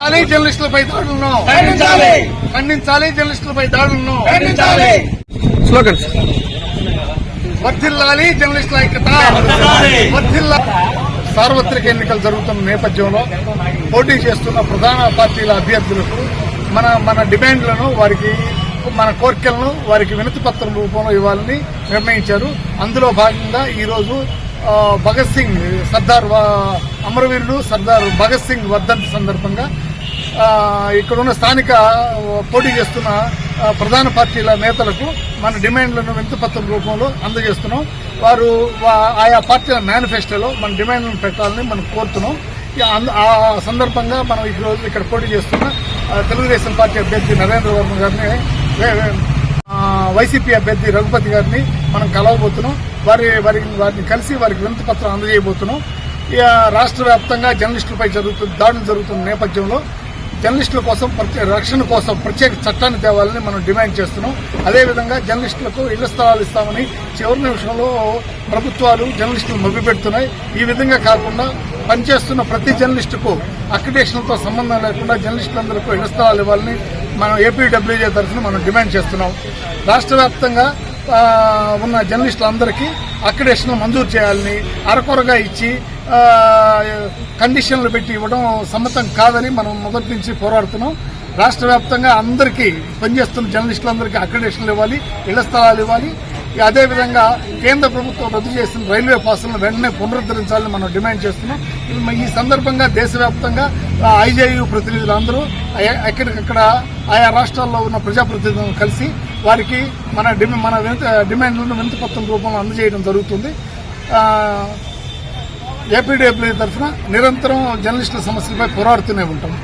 ఖండించాలి జర్నలిస్టులపై దాడులను ఖండించాలి. ఖండించాలి జర్నలిస్టులపై దాడులను ఖండించాలి. స్లోగన్స్. వర్ధిల్లాలి జర్నలిస్టుల ఐక్యత. వర్ధిల్లాలి. వర్ధిల్లా సార్వత్రిక ఎన్నికలు జరుగుతున్న నేపథ్యంలో పోటీ చేస్తున్న ప్రధాన పార్టీల అభ్యర్థులకు మన మన డిమాండ్లను వారికి మన కోరికలను వారికి వినతి పత్రం రూపంలో ఇవ్వాలని నిర్ణయించారు. అందులో భాగంగా ఈరోజు ఆ, భగత్ సింగ్ సర్దార్ అమరవీరుడు సర్దార్ భగత్ సింగ్ వర్ధంతి సందర్భంగా ఇక్కడున్న స్థానిక పోటీ చేస్తున్న ప్రధాన పార్టీల నేతలకు మన డిమాండ్లను వింతపత్రం రూపంలో అందజేస్తున్నాం. వారు వా- ఆయా పార్టీల మేనిఫెస్టోలో మన డిమాండ్లను పెట్టాలని మనం కోరుతున్నాం. అంద- ఆ సందర్భంగా మనం ఈ రోజు ఇక్కడ పోటీ చేస్తున్న తెలుగుదేశం పార్టీ అభ్యర్థి నరేంద్ర వర్మ గారిని వైసీపీ అభ్యర్థి రఘుపతి గారిని మనం కలవబోతున్నాం. వారి వారి వారిని కలిసి వారికి వినతిపత్రం అందజేయబోతున్నాం. ఇక రాష్ట్ర వ్యాప్తంగా జర్నలిస్టులపై జరుగుతున్న దాడులు జరుగుతున్న నేపథ్యంలో జర్నలిస్టుల కోసం ప్రత్యేక రక్షణ కోసం ప్రత్యేక చట్టాన్ని తేవాలని మనం డిమాండ్ చేస్తున్నాం. అదేవిధంగా జర్నలిస్టులకు ఇళ్ళ స్థలాలు ఇస్తామని చివరి నిమిషంలో ప్రభుత్వాలు జర్నలిస్టులు మభ్యపెడుతున్నాయి. ఈ విధంగా కాకుండా పనిచేస్తున్న ప్రతి జర్నలిస్టుకు అక్రిడేషన్తో సంబంధం లేకుండా జర్నలిస్టులందరికీ ఇళ్ళ స్థలాలు ఇవ్వాలని మనం ఏపీడబ్ల్యూజే తరఫున మనం డిమాండ్ చేస్తున్నాం. రాష్ట్ర వ్యాప్తంగా ఉన్న జర్నలిస్టులందరికీ అక్రిడేషన్ మంజూరు చేయాలని అరకొరగా ఇచ్చి కండిషన్లు పెట్టి ఇవ్వడం సమ్మతం కాదని మనం మొదటి నుంచి పోరాడుతున్నాం. రాష్ట్ర వ్యాప్తంగా అందరికీ పనిచేస్తున్న జర్నలిస్టులందరికీ అక్రిడేషన్లు ఇవ్వాలి ఇళ్ళ స్థలాలు ఇవ్వాలి. అదేవిధంగా కేంద్ర ప్రభుత్వం రద్దు చేసిన రైల్వే పాసులను వెంటనే పునరుద్ధరించాలని మనం డిమాండ్ చేస్తున్నాం. ఈ- సందర్భంగా దేశవ్యాప్తంగా ఐజేయు ప్రతినిధులు అందరూ ఎక్కడికక్కడ ఆయా రాష్ట్రాల్లో ఉన్న ప్రజాప్రతినిధులను కలిసి వారికి మన డిమాండ్ మన వినతి- డిమాండ్లను వినతిపత్రం రూపంలో అందజేయడం జరుగుతుంది. ఏపీడీఎఫ్ఐ తరఫున నిరంతరం జర్నలిస్టుల సమస్యలపై పోరాడుతూనే ఉంటాం.